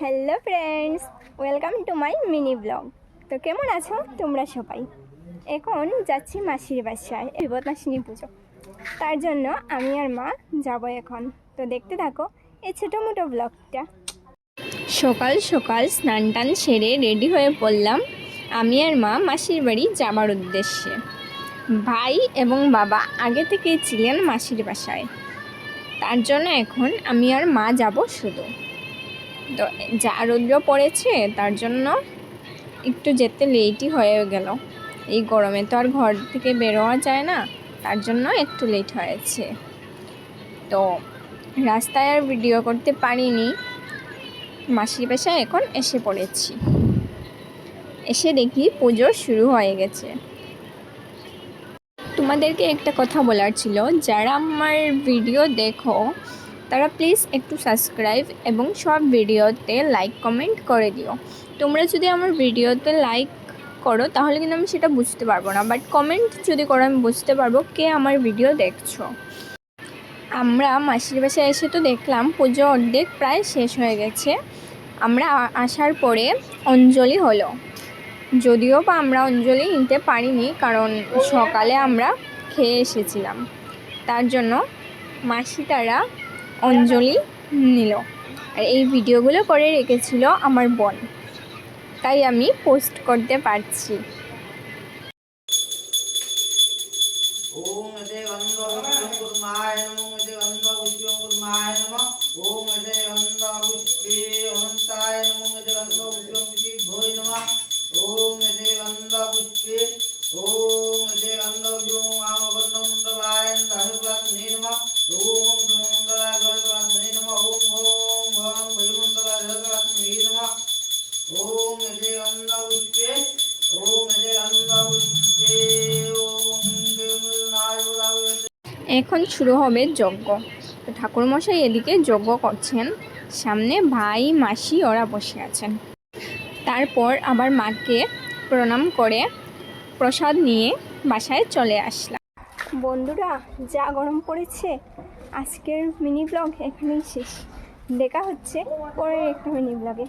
Hello friends, welcome to my mini blog. তো কেমন আছো? তোমরা সবাই? এখন যাচ্ছি মাসির বাসায়, বিপদনাশিনী পুজো। তার জন্য আমি আর মা যাব এখন। তো দেখতে থাকো এই ছোটো মোটো ব্লগটা। সকাল সকাল স্নান টান সেরে রেডি হয়ে পড়লাম আমি আর মা মাসির বাড়ি যাবার উদ্দেশ্যে। ভাই এবং বাবা আগে থেকে ছিলেন মাসির বাসায়। তার জন্য এখন আমি আর মা যাব শুধু। যা রৌদ্র পড়েছে, তার জন্য একটু যেতে লেটই হয়ে গেল। এই গরমে তো আর ঘর থেকে বেরোয়া যায় না, তার জন্য একটু লেট হয়েছে। তো রাস্তায় আর ভিডিও করতে পারিনি। মাসির বাসায় এখন এসে পড়েছি। এসে দেখি পুজো শুরু হয়ে গেছে। তোমাদেরকে একটা কথা বলার ছিল, যারা আমার ভিডিও দেখো তারা প্লিজ একটু সাবস্ক্রাইব এবং সব ভিডিওতে লাইক কমেন্ট করে দিও। তোমরা যদি আমার ভিডিওতে লাইক করো, তাহলে কিন্তু আমি সেটা বুঝতে পারব না। বাট কমেন্ট যদি করো, আমি বুঝতে পারব কে আমার ভিডিও দেখছ। আমরা মাসির বাসায় এসে তো দেখলাম, পুজো অর্ধেক প্রায় শেষ হয়ে গেছে। আমরা আসার পরে অঞ্জলি হলো। যদিও বা আমরা অঞ্জলি নিতে পারিনি, কারণ সকালে আমরা খেয়ে এসেছিলাম। তার জন্য মাসি তারা অঞ্জলি নিল আর এই ভিডিওগুলো করে রেখেছিল আমার বোন তাই আমি পোস্ট করতে পারছি ওম দেব এখন শুরু হবে যজ্ঞ। ঠাকুরমশাই এদিকে যজ্ঞ করছেন। সামনে ভাই, মাসি ওরা বসে আছেন। তারপর আবার মাকে প্রণাম করে প্রসাদ নিয়ে বাসায় চলে আসলাম। বন্ধুরা, যা গরম পড়েছে, আজকের মিনি ব্লগ এখানেই শেষ। দেখা হচ্ছে পরের একটা মিনি ব্লগে